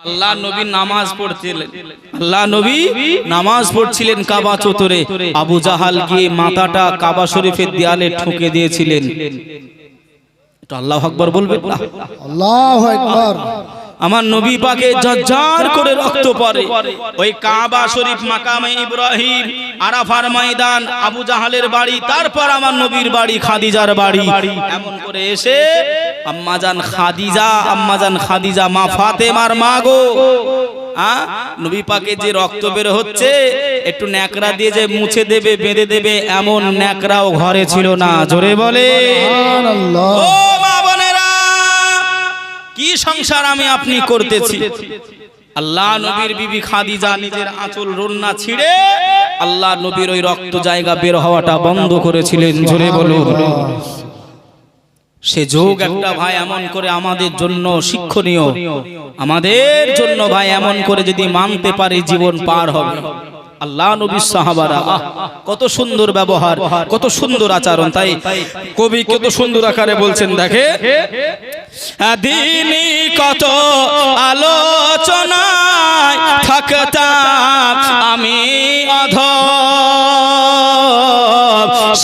আল্লাহ নবী নামাজ পড়ছিলেন। আল্লাহ নবী নামাজ পড়ছিলেন কাবা চতুরে আবু জাহাল গিয়ে মাথাটা কাবা শরীফের দেয়ালে ঠুকে দিয়েছিলেন। আল্লাহ আকবর বলবেন আল্লাহ একবার আমার নবী পাকে জজ্জার করে রক্ত পড়ে ওই কাবা শরীফ মাকামে ইব্রাহিম আরাফার ময়দান আবু জাহালের বাড়ি তারপর আমার নবীর বাড়ি খাদিজার বাড়ি। এমন করে এসে আম্মাজান খাদিজা আম্মাজান খাদিজা মা ফাতেমার মা গো? নবী পাকে যে রক্ত বের হচ্ছে একটু ন্যাকড়া দিয়ে যে মুছে দেবে বেঁধে দেবে এমন ন্যাকড়াও ঘরে ছিল না। জোরে বলে। আল্লাহ কি সংসার আমি আপনি করতেছি? আল্লাহ নবীর বিবি খাদিজা নিজের আঁচল রন্না ছিঁড়ে আল্লাহ নবীর ওই রক্ত জায়গা বের হওয়াটা বন্ধ করেছিলেন, জোরে বলুন। সে যোগ একটা ভাই এমন করে আমাদের জন্য শিক্ষণীয়। আমাদের জন্য ভাই এমন করে যদি মানতে পারে জীবন পার হবে। আল্লাহ নবী সাহাবারা কত সুন্দর ব্যবহার, কত সুন্দর আচরণ, তাই? কবি কত সুন্দর আকারে বলছেন, দেখে? দিনী কত আলোচনায় থাকতাম আমি অধ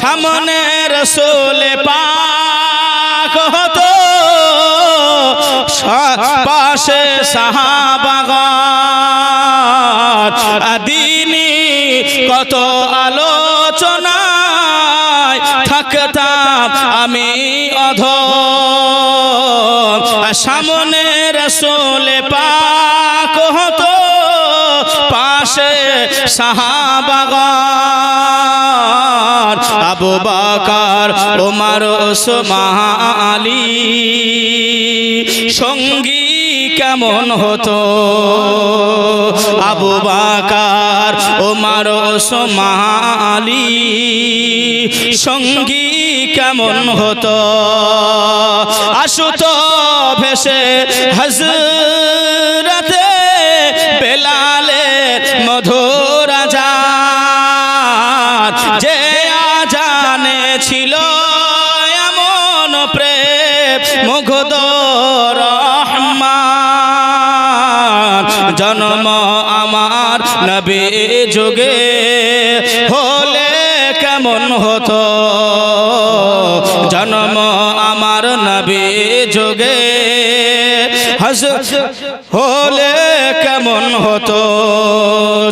সামনের সোলে পাক পাশে সাহাবাগান দিনী কত আলোচনায় থাকতাম আমি অধ সামনের সোলে পাক হতো পাশে সাহাবাগান আবু বাকার ওমর ওসমান, আলী। সঙ্গী কেমন হতো? আবু বাকার ও ওসমান সোমালি সঙ্গী কেমন হতো? আসুত ভেসে হজরতে যুগে হলে কেমন হতো? জন্ম আমার নবী যোগে হস হলে কেমন হতো?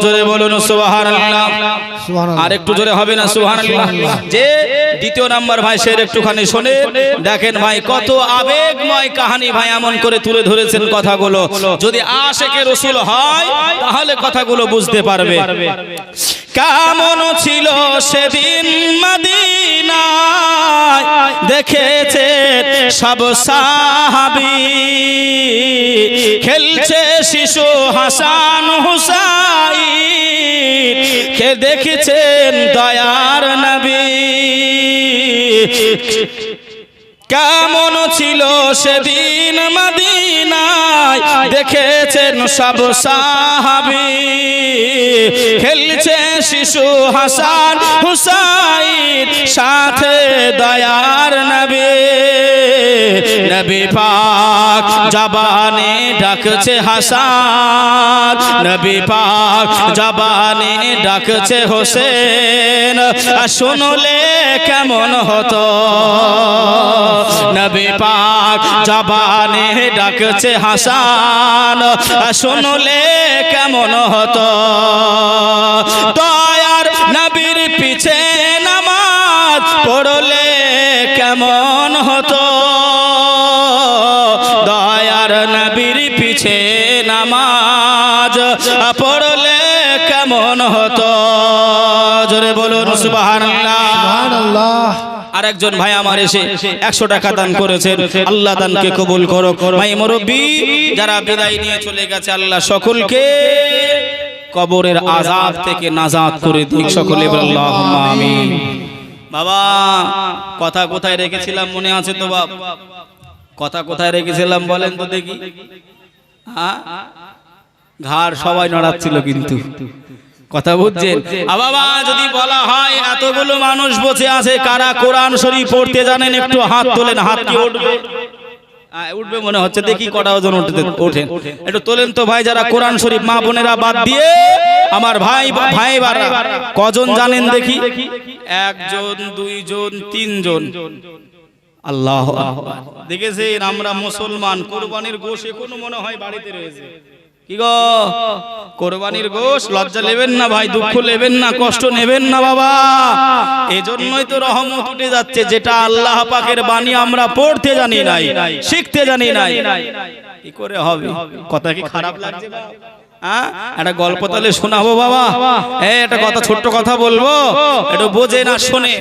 জোরে বলুন সুবহানাল্লাহ। আর একটু জোরে হবে না? সুবহানাল্লাহ। যে দ্বিতীয় নাম্বার ভাই সের একটুখানি শোনে। দেখেন ভাই, কত আবেগময় কাহানি ভাই এমন করে তুলে ধরেছেন কথাগুলো। যদি আশেকে রসুল হয়, তাহলে কথাগুলো বুঝতে পারবে। কেমন ছিল সেদিন মদিনায়? দেখেছে সব সাহাবি। খেলছে শিশু হাসান হুসাই কে দেখেছেন দয়ার নবী? কেমন ছিল সেদিন মদিনায়? দেখেছেন সব সাহাবি। খেলছে শিশু হাসান হুসাইন, সাথে দয়ার নবী। নবী পাক জবানে ডাকছে হাসান, নবী পাক জবানে ডাকছে হোসেন। শুনলে কেমন হতো? নবী পাক জবানে ডাকছে হাসান শুনলে কেমন হতো? দয়ার আর একজন ভাই আমার এসে একশো টাকা দান করেছেন। আল্লাহ দানকে কবুল করো ভাই মুরব্বী যারা বিদায় নিয়ে চলে গেছে আল্লাহ সকলকে কবরের আজাব থেকে নাজাদ করে দিক। সকলে আমিন। বাবা কথা কোথায় রেখেছিলাম মনে আছে তো বাপ? কথা কোথায় রেখেছিলাম বলেন তো দেখি। হ্যাঁ? ঘাড় সবাই নড়াচ্ছিল কিন্তু। কথা বুঝছেন? বাবা যদি বলা হয় এতগুলো মানুষ বসে আছে কারা কোরআন শরীফ পড়তে জানেন? একটু হাত তোলেন হাত কি উঠবে? উঠবে মনে হচ্ছে দেখি কটা ওজন উঠতে ওঠেন একটু তোলেন তো ভাই যারা কোরআন শরীফ মা বোনেরা বাদ দিয়ে আমার ভাই ভাই কজন জানেন দেখি? একজন দুইজন তিনজন। আল্লাহ। দেখেছেন আমরা মুসলমান কোরবানির গোশ এখনও মনে হয় বাড়িতে রয়েছে। কি গো? কোরবানির গোশ, লজ্জা নেবেন না ভাই, দুঃখ নেবেন না, কষ্ট নেবেন না বাবা। এজন্যই তো রহমত উঠে যাচ্ছে, যেটা আল্লাহ পাকের বাণী আমরা পড়তে জানি নাই, শিখতে জানি নাই। কি করে হবে? কথা কি খারাপ লাগছে একটা গল্প তাহলে শোনাবো বাবা। হ্যাঁ একটা কথা, ছোট্ট কথা বলব। একটু বোঝে না, শোনে।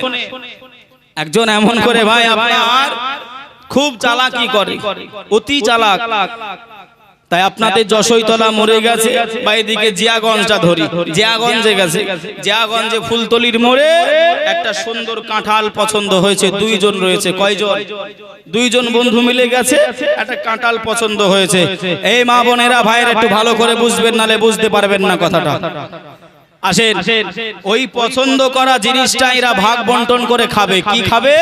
একজন এমন করে, ভাই, আপনার খুব চালাকি করে, অতি চালাক। তাই আপনাদের যশোইতলা মরে গেছে বা এদিকে জিয়াগঞ্জটা ধরি। জিয়াগঞ্জে গেছে। জিয়াগঞ্জে ফুলতলির মোড়ে একটা সুন্দর কাঁঠাল পছন্দ হয়েছে। দুইজন রয়েছে। কয়জন? দুইজন বন্ধু মিলে গেছে। একটা কাঁঠাল পছন্দ হয়েছে। এই মা বোনেরা ভাইয়ের একটু ভালো করে বুঝবেন নালে বুঝতে পারবেন না কথাটা। আসেন। ওই পছন্দ করা জিনিসটা এরা ভাগ বন্টন করে খাবে। কি খাবে?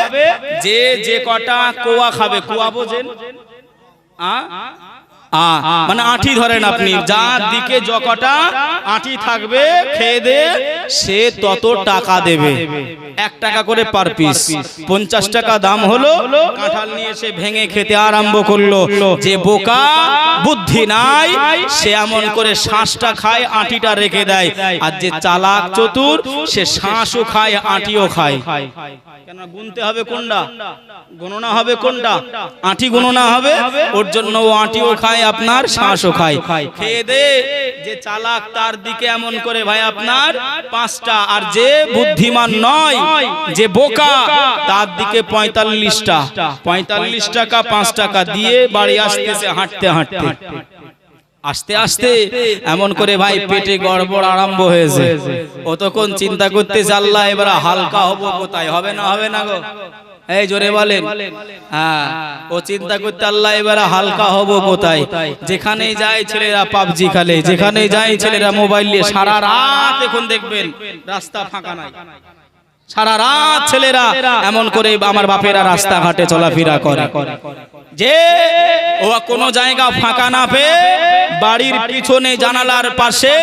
যে যে কটা কোয়া খাবে কোয়া বোঝেন। আ? আ, মানে আঁটি ধরেন আপনি। যার দিকে যকটা আঁটি থাকবে খেয়ে দে সে তত টাকা দেবে। এক টাকা করে পার পিস। পঞ্চাশ টাকা দাম হলো কাঁঠাল নিয়ে এসে ভেঙে খেতে আরম্ভ করল। যে বোকা বুদ্ধি নাই সে এমন করে শ্বাসটা খায় আঁটিটা রেখে দেয়। আর যে চালাক চতুর সে শ্বাসও খায় আঁটিও খায়। কেন গুনতে হবে কোনটা? গণনা হবে কোনটা? আঁটি গণনা হবে ওর জন্য ও আঁটিও খায় আপনার শ্বাসও খায়। খেয়ে দে যে চালাক তার দিকে এমন করে ভাই আপনার পাঁচটা আর যে বুদ্ধিমান নয় যে বোকা তার দিকে পঁয়তাল্লিশটা পঁয়তাল্লিশ টাকা পাঁচ টাকা দিয়ে বাড়ি আসতেছে হাঁটতে হাঁটতে। আস্তে আস্তে এমন করে ভাই পেটে গড়বড় আরম্ভ হয়েছে। অতক্ষণ চিন্তা করতেছে, আল্লাহ, এবার হালকা হব কোথায়? হবে না হবে না গো? এই জোরে বলেন। হ্যাঁ ও চিন্তা করতে, আল্লাহ, এবার হালকা হব কোথায়? যেখানে যায় ছেলেরা পাবজি খেলে যেখানে যায় ছেলেরা মোবাইল নিয়ে সারা রাত এখন দেখবেন, রাস্তা ফাঁকা নাই। সারা রাত ছেলেরা এমন করে আমার বাপেরা রাস্তাঘাটে চলাফেরা করে। যে ও কোনো জায়গা ফাঁকা না পেয়ে বাড়ির পিছনে জানালার পাশে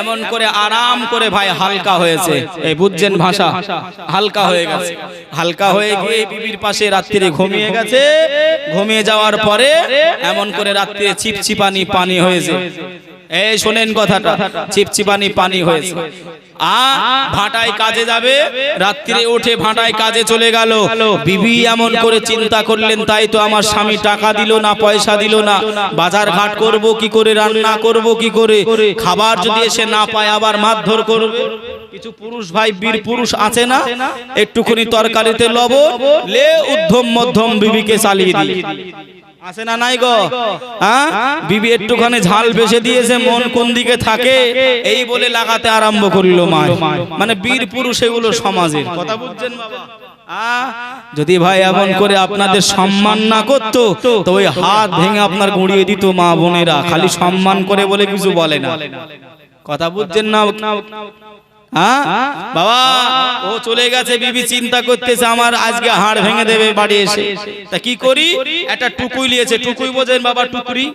এমন করে আরাম করে ভাই হালকা হয়েছে। এই বুঝছেন ভাষা? হালকা হয়ে গেছে। হালকা হয়ে গিয়ে বিবির পাশে রাত্রিরে ঘুমিয়ে গেছে। ঘুমিয়ে যাওয়ার পরে এমন করে রাত্রিরে চিপচিপানি পানি হয়েছে। এই শোনেন কথাটা চিপচিপানি পানি হয়েছে। আ ভাটায় কাজে যাবে রাত্রিরে উঠে ভাটায় কাজে চলে গেল। বিবি এমন করে চিন্তা করলেন তাই তো আমার স্বামী টাকা দিল না পয়সা দিল না। বাজার ঘাট করব কি করে রান্না করব কি করে? খাবার যদি এসে না পায় আবার মারধর করবে? কিছু পুরুষ ভাই বীর পুরুষ আছে না? একটুখানি তরকারিতে লবণ লে উদ্ধম মধ্যম বিবিকে চালিয়ে দিই। আছে না নাই গো? হ্যাঁ? বিবি একটুখানি ঝাল বেশে দিয়েছে মন কোন দিকে থাকে এই বলে লাগাতে আরম্ভ করল মা মানে বীর পুরুষ এগুলো সমাজের। কথা বুঝছেন বাবা? যদি ভাই এমন করে আপনাদের সম্মান না করতো তো ওই হাত ভেঙে আপনার গুঁড়িয়ে দিত মা বোনেরা। খালি সম্মান করে বলে কিছু বলে না। কথা বুঝছেন না? হ্যাঁ? বাবা, ও চলে গেছে, বিবি চিন্তা করতেছে, আমার আজকে হাড় ভেঙে দেবে বাড়ি এসে। তা কি করি? একটা টুকুই নিয়েছে, টুকুই বোঝেন বাবা, টুকুরি।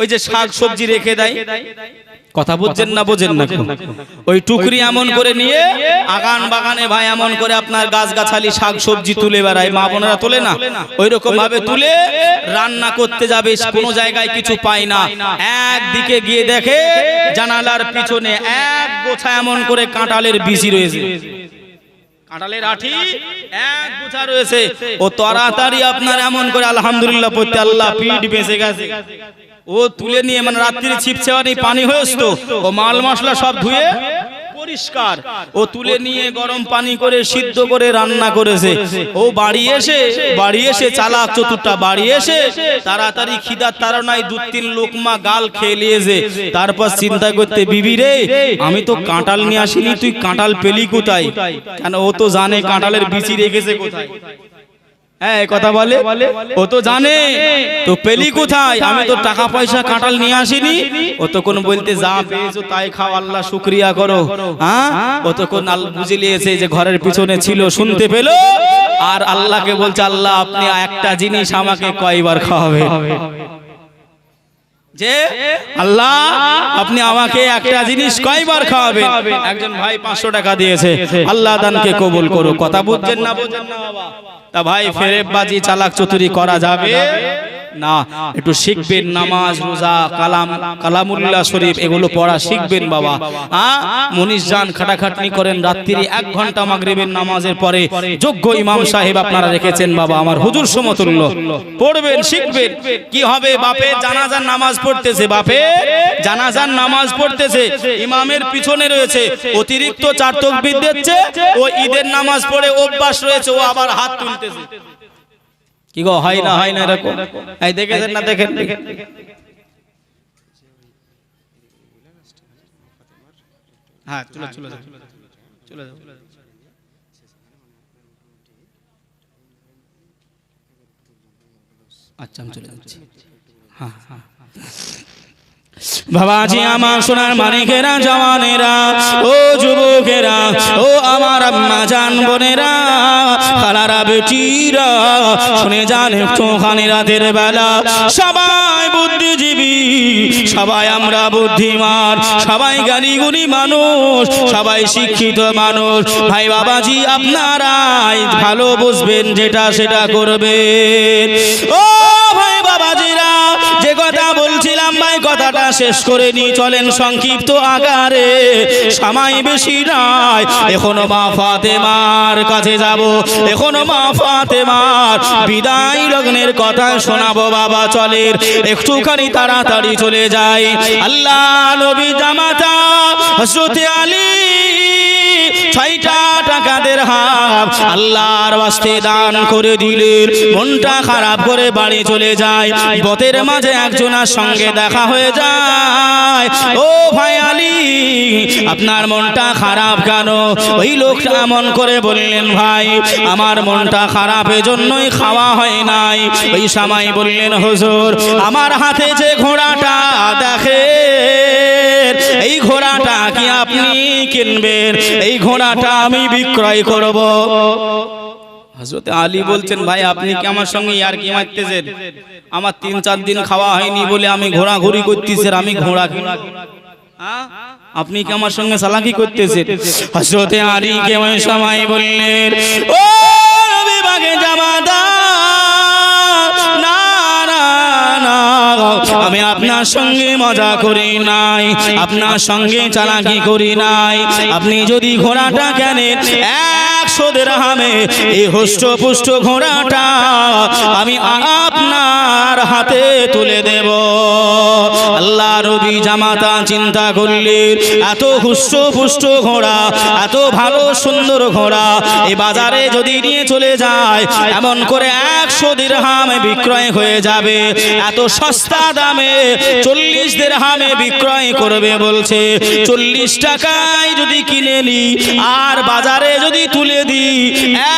ওই যে শাক সবজি রেখে দেয়। কথা বুঝছেন না বোঝেন না ওই টুকরি এমন করে নিয়ে, আগান বাগানে ভাই এমন করে আপনার গাছ গাছালি শাক সবজি তুলে বেড়ায়, মা বোনেরা তোলে না? ওই রকম ভাবে তুলে রান্না করতে যাবে, কোনো জায়গায় কিছু পায় না। একদিকে গিয়ে দেখে জানালার পিছনে এক গোছা এমন করে কাঁঠালের বিচি রয়েছে। কাঁঠালের আঠি, এক গুছা রয়েছে। ও তাড়াতাড়ি আপনার এমন করে আলহামদুলিল্লাহ পড়তে আল্লাহ পিঠ বেঁচে গেছে। ও তুলে নিয়ে মানে রাত্রি ছিপছে পানি হয়েছ ও মাল মশলা সব ধুয়ে পরিষ্কার। ও তুলে নিয়ে গরম পানি করে সিদ্ধ করে রান্না করেছে। ও বাড়ি এসে বাড়ি এসে চালা চতুরটা বাড়ি এসে তাড়াতাড়ি খিদার তাড়নায় দু তিন লোকমা গাল খেয়ে নিয়েছে। তারপর চিন্তা করতে, বিবি রে, আমি তো কাঁটাল নিয়ে আসিনি, তুই কাঁটাল পেলি কোথায়? কেন ও তো জানে কাঁটালের বিচি রেখেছে কোথায়। হ্যাঁ এই কথা বলে। ও তো জানে। তো পেলি কোথায়? আমি তো টাকা পয়সা কাঁটাল নিয়ে আসিনি। ও তো কোন বলতে যা পেয়েছ তাই খাও আল্লাহ শুক্রিয়া করো। হ্যাঁ? ও তো কোন আল- বুঝে নিয়েছে যে ঘরের পিছনে ছিল শুনতে পেল? আর আল্লাহকে বলছে আল্লাহ আপনি একটা জিনিস আমাকে কয়বার খাওয়াবে? যে আল্লাহ আপনি আমাকে একটা জিনিস কয়বার খাওয়াবেন? একজন ভাই পাঁচশো টাকা দিয়েছে। আল্লাহ দানকে কবুল করো কথা বুঝছেন না বুঝছেন না বাবা? তা ভাই ফেরেববাজি চালাক চতুরি করা যাবে? না, একটু শিখবেন নামাজ, রোজা, কালাম, কালামুল্লাহ শরীফ, এগুলো পড়া শিখবেন বাবা। হ্যাঁ মনীষ যান খাটাখাটনি করেন রাত্রি এক ঘণ্টা মাগরিবের নামাজের পরে যোগ্য ইমাম সাহেব আপনারা রেখেছেন বাবা, আমার হুজুর সমতুল্য পড়বেন, শিখবেন। কি হবে? বাপে জানাজার নামাজ পড়তেছে, বাপে। জানাজার নামাজ পড়তেছে, ইমামের পিছনে রয়েছে, অতিরিক্ত চার তকবির ও ঈদের নামাজ পড়ে অভ্যাস রয়েছে, ও আবার হাত তুলতেছে। কি গো হয় না হয় না এরকম? এই দেখেছেন না দেখেন হ্যাঁ চলে চলে যাও চলে যাও। আচ্ছা আমি চলে যাচ্ছি। হ্যাঁ হ্যাঁ। বাবাজি আমার সোনার মানিকেরা জওয়ানেরা ও যুবকেরা ও আমার আম্মা জান বোনেরা খালারা বেটিরা, শুনে যান একটুখানি রাতের বেলা। সবাই বুদ্ধিজীবী, সবাই আমরা বুদ্ধিমান, সবাই গালিগুলি মানুষ, সবাই শিক্ষিত মানুষ। ভাই বাবাজি, আপনারাই ভালো বুঝবেন, যেটা সেটা করবেন। ও কথাটা শেষ করে নি, চলেন সংক্ষিপ্ত আকারে। সময় বেশি নাই এখনও মা ফাতেমার কাছে যাব, এখনও মা ফাতেমার বিদায় লগ্নের কথা শোনাবো বাবা, চলেন, একটুখানি তাড়াতাড়ি চলে যায় আল্লাহ নবী জামাতা হজরতে আলী, ছয়টা টাকাদের হাব আল্লাহর বাস্তে দান করে দিলেন মনটা খারাপ করে বাড়ি চলে যায়। পথের মাঝে একজনের সঙ্গে দেখা হয়ে যায়। ও ভাই আলী, আপনার মনটা খারাপ কেন? ওই লোকটা এমন করে বললেন, ভাই, আমার মনটা খারাপ এজন্যই খাওয়া হয় নাই। ওই সময় বললেন, হুজুর, আমার হাতে যে ঘোড়াটা দেখে এই ঘোড়াটা কি আপনি কিনবেন, এই ঘোড়াটা আমি বিক্রয় করব। হজরত আলী বলছেন, ভাই, আপনি কি আমার সঙ্গে ইয়ার কি মারতেছেন? আমার তিন, চার দিন খাওয়া হয়নি বলে আমি ঘোরাঘুরি করতেছি আর আমি ঘোড়া? আপনি কি আমার সঙ্গে সালাকি করতেছেন? হজরতে আলী কে সময় বললেন, ও নবী বাগে জামাদা আমি আপনার সঙ্গে মজা করি নাই। আপনার সঙ্গে চালাকি করি নাই। আপনি যদি ঘোড়াটা কেনেন, একশো দেড়হামে এই হুষ্ট পুষ্ট ঘোড়াটা চিন্তা করলেন এত হুষ্ট পুষ্ট ঘোড়া, এত ভালো সুন্দর ঘোড়া এই বাজারে যদি নিয়ে চলে যায়, এমন করে একশো দিরহামে বিক্রয় হয়ে যাবে। এত সস্তা দামে চল্লিশ দিরহামে বিক্রয় করবে বলছে। চল্লিশ টাকায় যদি কিনে নি, আর বাজারে যদি তুলে দি,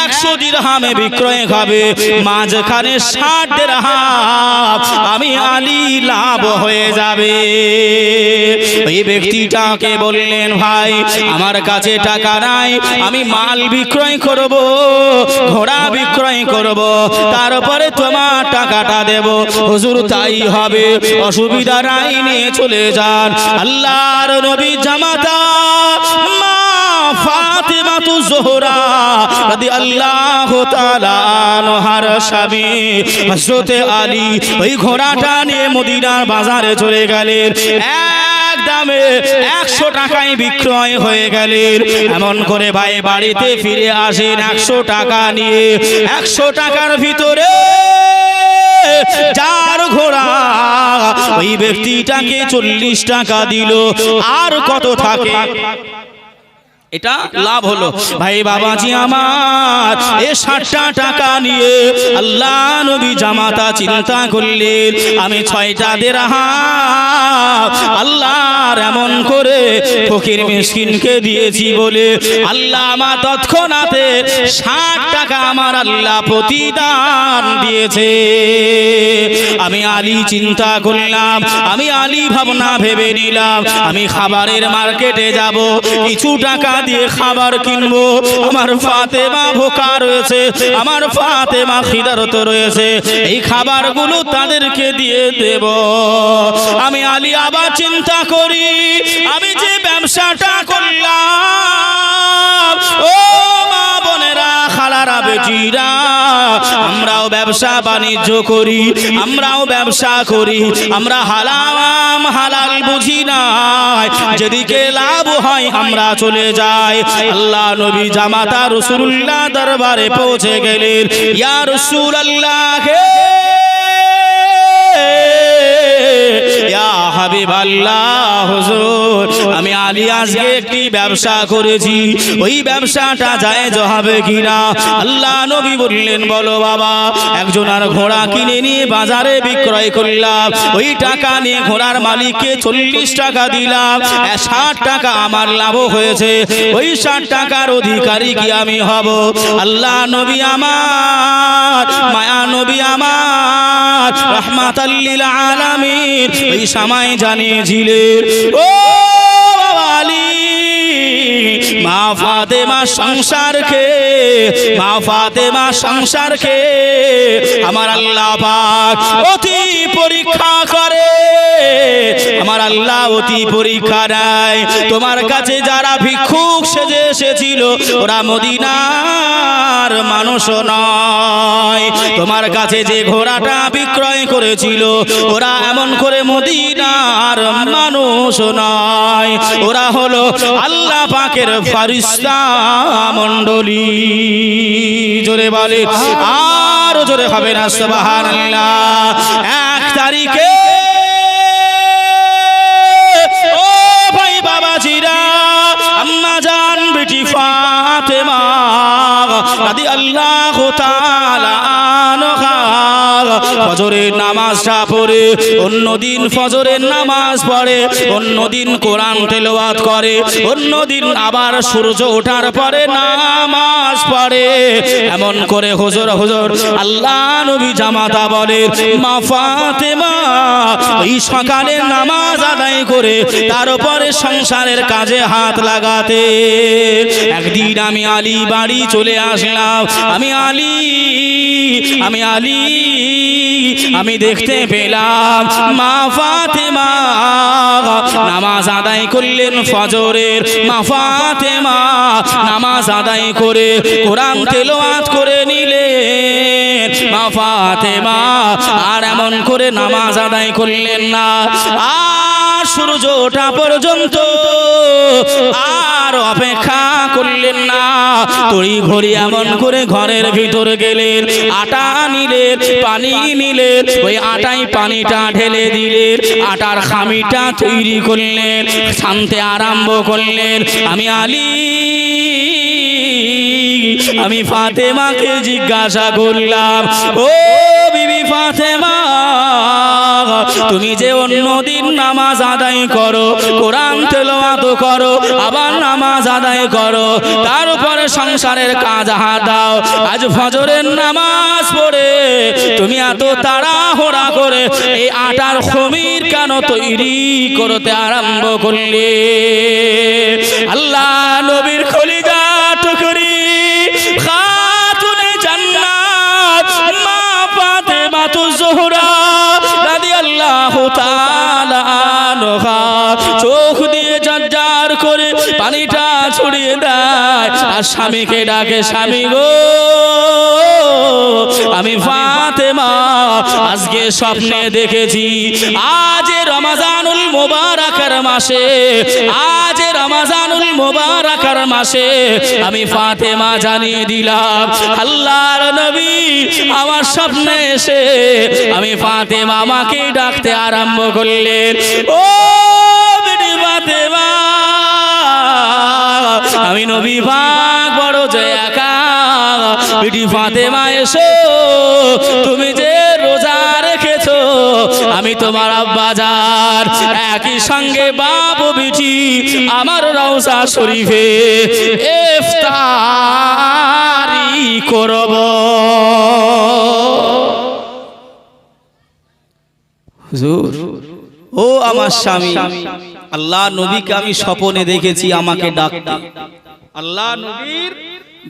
একশো দিরহামে বিক্রয় হবে। মাঝখানে ষাট দিরহাম, আমি আলী লাভ হয়ে যাবে। ওই ব্যক্তিটাকে বললেন ভাই আমার কাছে টাকা নাই আমি মাল বিক্রয় করব ঘোড়া বিক্রয় করব তারপরে তোমার টাকাটা দেব হুজুর তাই হবে অসুবিধা নাই নিয়ে চলে যান আল্লাহর নবী জামাতা জোহরা স্বামী আলী ওই ঘোড়াটা নিয়ে মদিনার বাজারে চলে গেলেন। এক দামে একশো টাকায় বিক্রয় হয়ে গেলেন এমন করে ভাই বাড়িতে ফিরে আসেন একশো টাকা নিয়ে। একশো টাকার ভিতরে চার ঘোড়া, ওই ব্যক্তিটাকে চল্লিশ টাকা দিল। আর কত থাকে? এটা লাভ হলো। ভাই বাবাজি আমার এ ষাটটা টাকা নিয়ে আল্লাহ নবী জামাতা চিন্তা করলেন আমি ছয়টা দেরাহা আল্লাহর এমন করে ফকির মিসকিনকে দিয়েছি বলে আল্লাহ আমার তৎক্ষণাতে ষাট টাকা আমার আল্লাহ প্রতিদান দিয়েছে। আমি আলী চিন্তা করলাম আমি আলী ভাবনা ভেবে নিলাম আমি খাবারের মার্কেটে যাব কিছু টাকা দিয়ে খাবার কিনবো। আমার ফাতেমা ভোকা রয়েছে। আমার ফাতেমা খিদারত রয়েছে। এই খাবারগুলো তাদেরকে দিয়ে দেব। আমি আলী আবার চিন্তা করি। আমি যে ব্যবসাটা করলাম। ও আমরাও ব্যবসা বাণিজ্য করি, আমরাও ব্যবসা করি। আমরা হালাম হালাল বুঝি নাই। যেদিকে লাভ হয়, আমরা চলে যাই। আল্লাহ নবী জামাতা রসুল্লাহ দরবারে পৌঁছে গেলেন। ইয়া রসুল হাবিবাল্লাহ হুজুর, আমি আলী আজকে একটি ব্যবসা করেছি। ওই ব্যবসাটা হবে কিনা আল্লাহ নবী বললেন, বলো বাবা, একজন আর ঘোড়া কিনে নিয়ে বাজারে বিক্রয় করলাম। ওই টাকা নিয়ে ঘোড়ার মালিককে চল্লিশ টাকা দিলাম। ষাট টাকা আমার লাভ হয়েছে। ওই ষাট টাকার অধিকারী কি আমি হব? আল্লাহ নবী আমার, মায়া নবী আমার ওই সময় জানিয়েছিলেন ও মা আলী মা ফাতেমা সংসার খে আমার আল্লাহ পাক অতি পরীক্ষা করে। আমার আল্লাহ অতি পরীক্ষা নেয় তোমার কাছে যারা ভিক্ষুক সেজে এসেছিল, ওরা মদিনার মানুষ নয়। তোমার কাছে যে ঘোড়াটা বিক্রয় করেছিল, ওরা এমন করে মদিনার মানুষ নয়। ওরা হলো আল্লাহ পাকের ফারিস্তা মণ্ডলী। জোরে বলে, আর জোরে হবে না, সুবহানাল্লাহ। ফজরের নামাজটা পড়ে অন্যদিন ফজরের নামাজ পড়ে অন্যদিন কোরআন তেলাওয়াত করে অন্যদিন আবার সূর্য ওঠার পরে নামাজ পড়ে। এমন করে হুজুর হুজুর, আল্লাহ নবী জামাতা বলে, মা ফাতেমা এই সকালে নামাজ আদায় করে তার উপরে সংসারের কাজে হাত লাগাতে। একদিন আমি আলী বাড়ি চলে আসলাম। আমি আলী আমি আলী আমি দেখতে পেলাম মা ফাতেমা। নামাজ আদায় করলেন ফজরের মা ফাতেমা। নামাজ আদায় করে কোরআন তেলাওয়াত করে নিলেন মা ফাতেমা। আর এমন করে নামাজ আদায় করলেন না। আর সূর্য ওঠা পর্যন্ত আর অপেক্ষা করলেন না। তড়ি ঘড়ি এমন করে ঘরের ভিতর গেলেন। আটা নিলেন, পানি নিলেন, ওই আটাই পানিটা ঢেলে দিলেন। আটার খামিটা তৈরি করলেন শান্তে আরম্ভ করলেন। আমি আলী, আমি ফাতেমাকে জিজ্ঞাসা করলাম, ও বিবি ফাতেমা তুমি যে অন্যদিন নামাজ আদায় করো, কোরআন তেলাওয়াত করো, আবার নামাজ আদায় করো, তার উপরে সংসারের কাজ হাত দাও। আজ ফজরের নামাজ পড়ে, তুমি এত তাড়াহুড়া করে এই আটার খমির কেন তৈরি করতে আরম্ভ করলে? আল্লাহ নবীর খলিজা আর স্বামীকে ডাকে স্বামী গো আমি ফাতেমা আজকে স্বপ্নে দেখেছি আজ রমাজানুল মোবারকের মাসে আজ রমাজানুল মোবারকের মাসে আমি ফাতেমা জানিয়ে দিলাম আল্লাহর নবী আমার স্বপ্নে এসে আমি ফাতেমা আমাকে ডাকতে আরম্ভ করলেন। ও আমি নবী পাক, বড় জয়াকা বিটি ফাতেমা এসো, তুমি যে রোজা রেখেছো, আমি তোমার আব্বাজার একই সঙ্গে বাপ বিটি আমার রওজা শরীফে ইফতারি করব। হুজুর, ও আমার স্বামী, আল্লাহ নবীকে আমি স্বপনে দেখেছি, আমাকে ডাকতে। আল্লাহ নবীর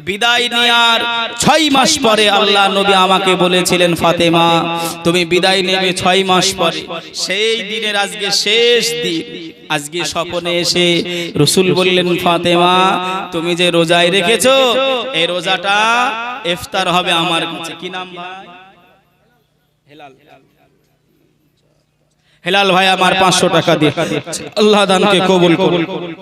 বিদায় নেয়ার ছয় মাস পরে আল্লাহ নবী আমাকে বলেছিলেন ফাতেমা তুমি বিদায় নেবে ছয় মাস পরে। সেই দিনের আজকে শেষ দিন। আজকে স্বপনে এসে রসুল বললেন ফাতেমা তুমি যে রোজায় রেখেছ এই রোজাটা ইফতার হবে আমার কাছে। কি নাম ভাই? হেলাল। হেলাল ভাই আমার পাঁচশো টাকা দিয়ে আল্লাহ দানকে কবুল কবুল কবুল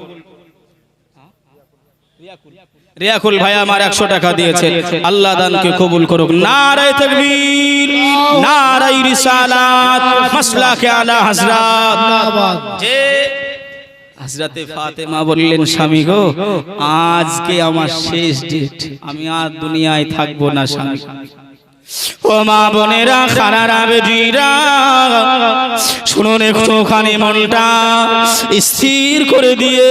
রিয়াকুল ভাই আমার একশো টাকা দিয়েছে। আল্লাহ দানকে কবুল করুক। নারায় তকবীর, নারায় রিসালাত, মাসলাকে আলা হযরত। যে হযরতে ফাতেমা বললেন, স্বামী গো, আজকে আমার শেষ ডেট আমি আর দুনিয়ায় থাকব না, স্বামী। ও মা বোনেরা খানারা বেজিরা শুনুন একটুখানি মনটা স্থির করে দিয়ে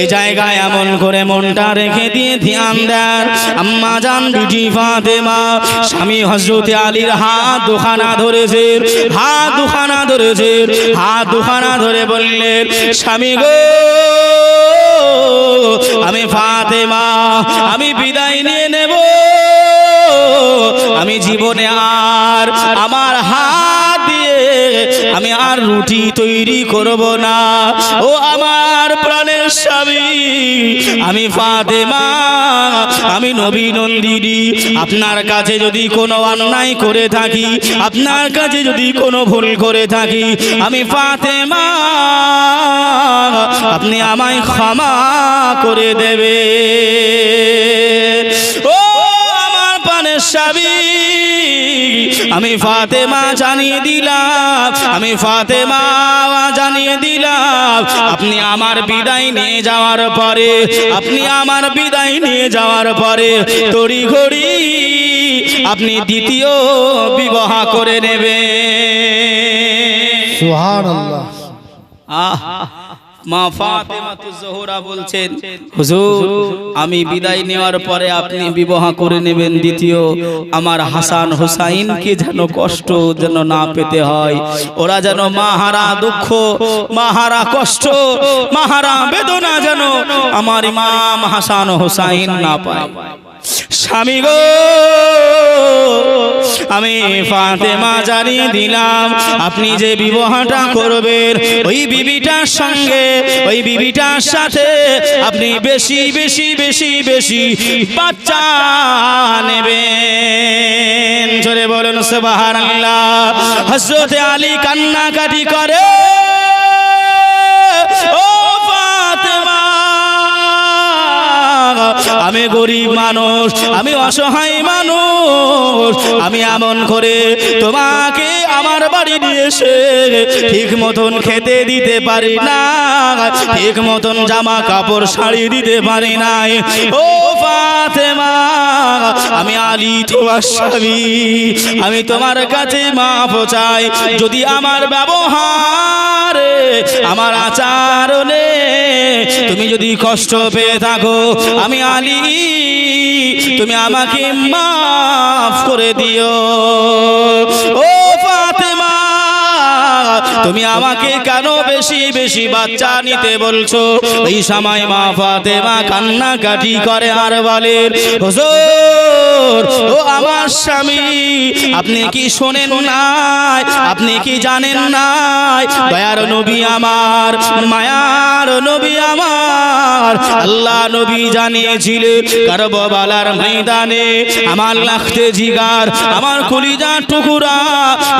এই জায়গায় এমন করে মনটা রেখে দিয়ে ধ্যান দেন। আম্মা জান, বিটি ফাতেমা, স্বামী হজরতে আলীর হাত দুখানা ধরেছে, হাত দুখানা ধরেছে, হাত দুখানা ধরে বললেন, স্বামী গো, আমি ফাতেমা, আমি বিদায় নিয়ে নেব। আমি জীবনে আর আমার হাত দিয়ে আমি আর রুটি তৈরি করব না। ও আমার প্রাণের স্বামী আমি ফাতেমা আমি নবী নন্দিনী। আপনার কাছে যদি কোনো অন্যায় করে থাকি আপনার কাছে যদি কোনো ভুল করে থাকি আমি ফাতেমা আপনি আমায় ক্ষমা করে দেবে। ও স্বামী আমি ফাতেমা জানিয়ে দিলাম আমি ফাতেমা জানিয়ে দিলাম আপনি আমার বিদায় নিয়ে যাওয়ার পরে আপনি আমার বিদায় নিয়ে যাওয়ার পরে তড়ি ঘড়ি আপনি দ্বিতীয় বিবাহ করে নেবেন। সুবহানাল্লাহ। আহ মা ফাতেমা তু জোহরা বলছেন হুজুর আমি বিদায় নেওয়ার পরে আপনি বিবাহ করে নেবেন। দ্বিতীয় আমার হাসান হুসাইনকে যেন কষ্ট যেন না পেতে হয়। ওরা যেন মাহারা দুঃখ মাহারা কষ্ট মাহারা বেদনা যেন আমার ইমাম হাসান হুসাইন না পায়। স্বামী গো আমি ফাতেমা জানিয়ে দিলাম। আপনি যে বিবাহটা করবেন, ওই বিবিটার সঙ্গে, ওই বিবিটার সাথে আপনি বেশি বেশি বেশি বেশি বাচ্চা নেবেন। জোরে বলুন, সুবহানাল্লাহ। হযরতে আলী কান্নাকাটি করে। আমি গরিব মানুষ আমি অসহায় মানুষ আমি এমন করে তোমাকে আমার বাড়ি নিয়ে এসে ঠিক মতন খেতে দিতে পারি না। ঠিক মতন জামা কাপড় শাড়ি দিতে পারি নাই। ও আমি আলী তোমার স্বামী। আমি তোমার কাছে মাপ চাই। যদি আমার ব্যবহারে, আমার আচরণে তুমি যদি কষ্ট পেয়ে থাকো, আমি আলী, তুমি আমাকে মাফ করে দিও। ও তুমি আমাকে কেন বেশি বেশি বাচ্চা নিতে বলছো? এই সময় মা ফাতেমা কান্না কাটি করে আর বলে, হুজুর, ও আমার স্বামী, আপনি কি শোনেন নাই? আপনি কি জানেন নাই? দয়ার নবী আমার, মায়ার নবী আমার, আল্লাহ নবী জানিয়েছিলেন কারবালার ময়দানে আমার লাখতে জিগার, আমার কলিজা টুকুরা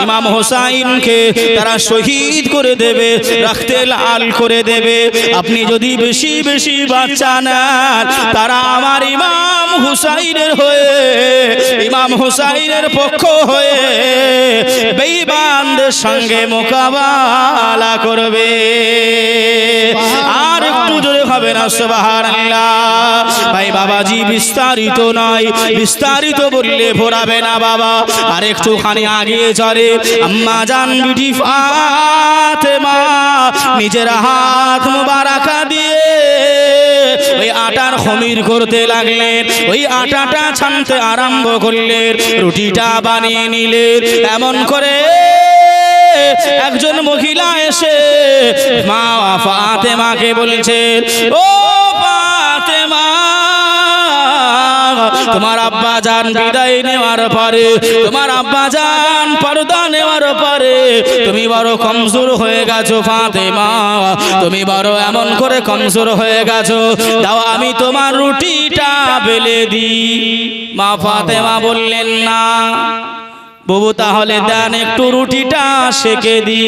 ইমাম হোসাইনকে তারা শহীদ করে দেবে রাখতে লাল করে দেবে। আপনি যদি বেশি বেশি বাচ্চা নেন, তারা আমার ইমাম হুসাইনের হয়ে, ইমাম হুসাইনের পক্ষ হয়ে বেঈমানদের সঙ্গে মোকাবেলা করবে। আর একটু জোরে হবে না, সুবহানাল্লাহ। ভাই বাবাজি, বিস্তারিত নয়, বিস্তারিত বললে ভোরাবে না বাবা। আর একটুখানি আগে চলে, আম্মা জান বিটি ফাতেমা, নিজের হাত মুবারাকা দিয়ে ওই আটার খমির করতে লাগলেন। ওই আটাটা ছানতে আরম্ভ করলেন, রুটিটা বানিয়ে নিলেন। এমন করে একজন মহিলা এসে মা ফাতেমাকে বলছেন, ও তোমার আব্বা জান বিদায় নেওয়ার পরে তোমার আব্বা জান পর্দা নেওয়ার পরে তুমি বড় কমজোর হয়ে গেছো ফাতেমা। তুমি বড় এমন করে কমজোর হয়ে গেছো। দাও আমি তোমার রুটিটা বেলে দিই। মা ফাতেমা বললেন না বাবু তাহলে দেন একটু রুটিটা সেকে দি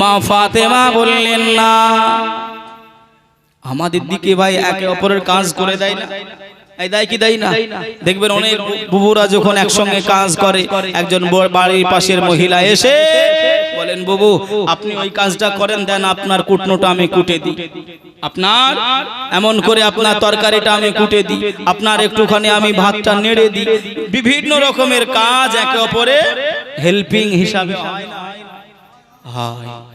মা ফাতেমা বললেন না। আমাদের দিকে ভাই একে অপরের কাজ করে দেয় না। দেয় কি দেয় না? দেখবেন অনেক বুবুরা যখন একসঙ্গে কাজ করে একজন বাড়ির পাশের মহিলা এসে বলেন বুবু আপনি ওই কাজটা করেন দেন আপনার কুটনোটা আমি কুটে দিই। আপনার এমন করে আপনার তরকারিটা আমি কুটে দিই। আপনার একটুখানি আমি ভাতটা নেড়ে দিই। বিভিন্ন রকমের কাজ একে অপরে হেল্পিং হিসাবে হয়? হয়।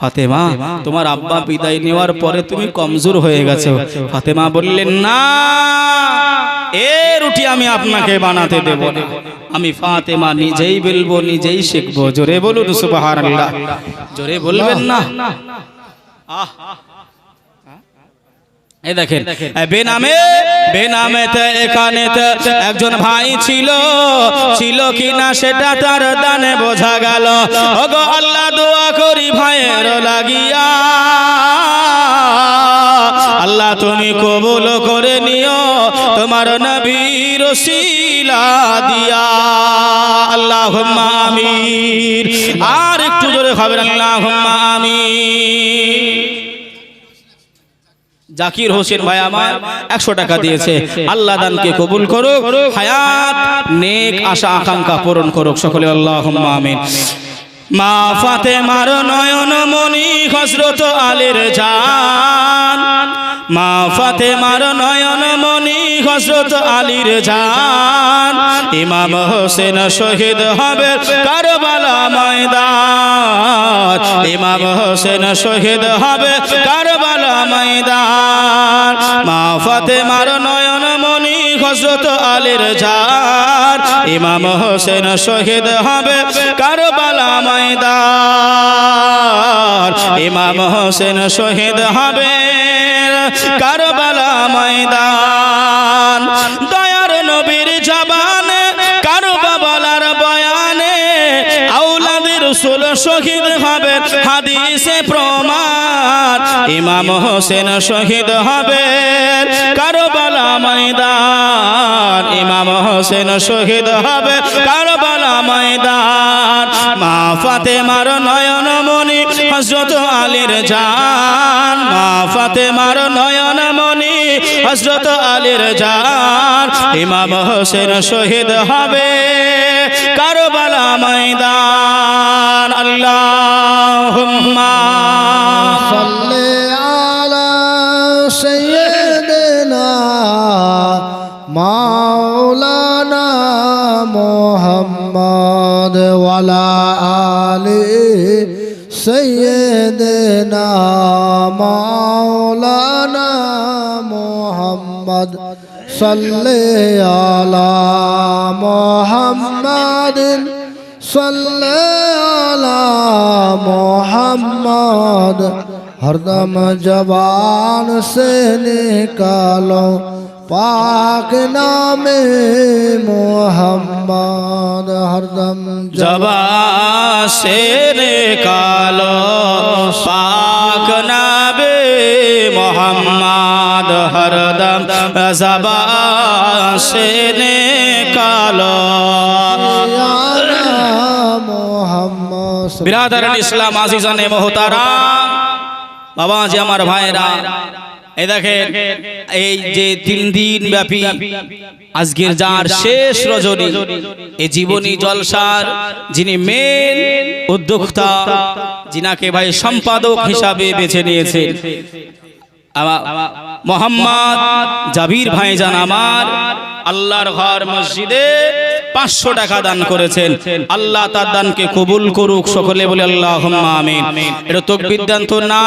ফাতেমা, তোমার আব্বা বিদায় নেওয়ার পরে তুমি কমজোর হয়ে গেছো। ফাতেমা বললেন, না, এ রুটি আমি আপনাকে বানাতে দেব না। আমি ফাতেমা নিজেই বলব, নিজেই শিখব। জোরে বলুন, সুবহানাল্লাহ। জোরে বলবেন না? আহ এই দেখেন বেনামে বেনামে এখানে একজন ভাই ছিল। ছিল কিনা সেটা তার দানে বোঝা গেল। ওগো আল্লাহ দোয়া করি ভাইয়ের লাগিয়া। আল্লাহ তুমি কবুল করে নিও তোমার নবীর শিলা দিয়া। আল্লাহ আমির আর একটু জোরে খাবেন আল্লাহ আমির জাকির হোসেন ভাই আমার একশো টাকা দিয়েছে। আল্লাহ দানকে কবুল করুক। হায়াত নেক আশা আকাঙ্ক্ষা পূরণ করুক। সকলে আল্লাহ আমিন। মা ফাতে মার নয়ন মনি হজরত আলের জান মা ফাতে মার নয়ন মনি হজরত আলীর জান, ইমাম হোসেন শহীদ হবে কারবালা ময়দান। ইমাম হোসেন শহীদ হবে কারবালা ময়দান। মা ফাতে মার নয়ন হজরত আলীর জান ইমাম হোসেন শহীদ হবে কারবালা ময়দান। ইমাম হোসেন শহীদ হবে কারবালা ময়দান। দয়ার নবীর জবানে, কারবালার বয়ানে আউলাদের রসুল শহীদ হবে, হাদিসে প্রমাণ। ইমাম হোসেন শহীদ হবে কারও কারবালা ময়দান। ইমাম হোসেন শহীদ হবে কারবালা ময়দান। মা ফাতে মার নয়ন মনি হজরত আলীর জান। মা ফাতে মার নয়ন মনি হজরত আলীর জান। ইমাম হোসেন শহীদ হবে কারও কারবালা ময়দান। আল্লাহ سيدنا مولانا محمد وعلى آل سيدنا مولانا محمد صل على محمد صل على محمد हरदम जबान से निकालो पाक नाम मोहम्मद हरदम जबा से निकालो पाक नाम मोहम्मद हरदम जबा से निकालो मोहम्मद बिरादरन इस्लाम आजीजा ने मोहतारा বাবা যে আমার ভাইরা এই দেখেন এই যে তিন দিন ব্যাপী আজকের যার শেষ রজনী এই জীবনী জলসার যিনি মেন উদ্যোক্তা যিনাকে ভাই সম্পাদক হিসাবে বেছে নিয়েছেন মোহাম্মদ জাবির ভাইজান আমার আল্লাহর ঘর মসজিদে পাঁচশো টাকা দান করেছেন। আল্লাহ তার দানকে কবুল করুক সকলে বলে আল্লাহ আমিন। এটা তকবির দান তো না